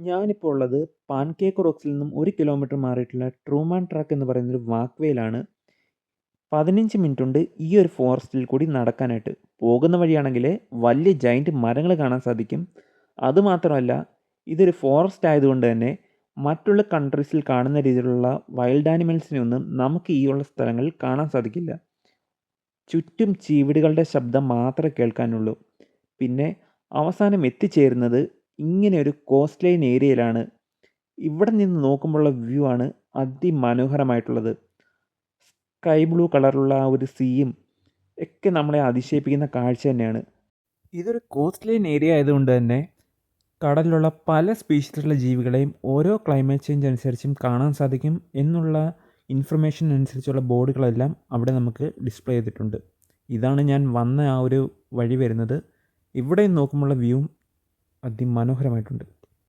ഞാനിപ്പോൾ ഉള്ളത് പാൻകേക്ക് റോക്സിൽ നിന്നും ഒരു കിലോമീറ്റർ മാറിയിട്ടുള്ള ട്രൂമാൻ ട്രാക്ക് എന്ന് പറയുന്നൊരു വാക്ക് വേയിലാണ് പതിനഞ്ച് മിനിറ്റ് ഉണ്ട് ഈ ഒരു ഫോറസ്റ്റിൽ കൂടി നടക്കാനായിട്ട് പോകുന്ന വഴിയാണെങ്കിൽ വലിയ ജൈന്റ് മരങ്ങൾ കാണാൻ സാധിക്കും. അതുമാത്രമല്ല ഇതൊരു ഫോറസ്റ്റ് ആയതുകൊണ്ട് തന്നെ മറ്റുള്ള കൺട്രീസിൽ കാണുന്ന രീതിയിലുള്ള വൈൽഡ് ആനിമൽസിനെ ഒന്നും നമുക്ക് ഈ ഉള്ള സ്ഥലങ്ങളിൽ കാണാൻ സാധിക്കില്ല. ചുറ്റും ചീവിടുകളുടെ ശബ്ദം മാത്രമേ കേൾക്കാനുള്ളൂ. പിന്നെ അവസാനം എത്തിച്ചേരുന്നത് ഇങ്ങനെ ഒരു കോസ്റ്റ് ലൈൻ ഏരിയയിലാണ് ഇവിടെ നിന്ന് നോക്കുമ്പോഴുള്ള വ്യൂ ആണ് അതിമനോഹരമായിട്ടുള്ളത്. സ്കൈ ബ്ലൂ കളറുള്ള ആ ഒരു സീയും ഒക്കെ നമ്മളെ അതിശയിപ്പിക്കുന്ന കാഴ്ച തന്നെയാണ്. ഇതൊരു കോസ്റ്റ് ലൈൻ ഏരിയ ആയതുകൊണ്ട് തന്നെ കടലിലുള്ള പല സ്പീഷീസിലുള്ള ജീവികളെയും ഓരോ ക്ലൈമറ്റ് ചേഞ്ച് അനുസരിച്ചും കാണാൻ സാധിക്കും എന്നുള്ള ഇൻഫർമേഷൻ അനുസരിച്ചുള്ള ബോർഡുകളെല്ലാം അവിടെ നമുക്ക് ഡിസ്പ്ലേ ചെയ്തിട്ടുണ്ട്. ഇതാണ് ഞാൻ വന്ന ആ ഒരു വഴി വരുന്നത്. ഇവിടെ നോക്കുമ്പോഴുള്ള വ്യൂവും അതിമനോഹരമായിട്ടുണ്ട്.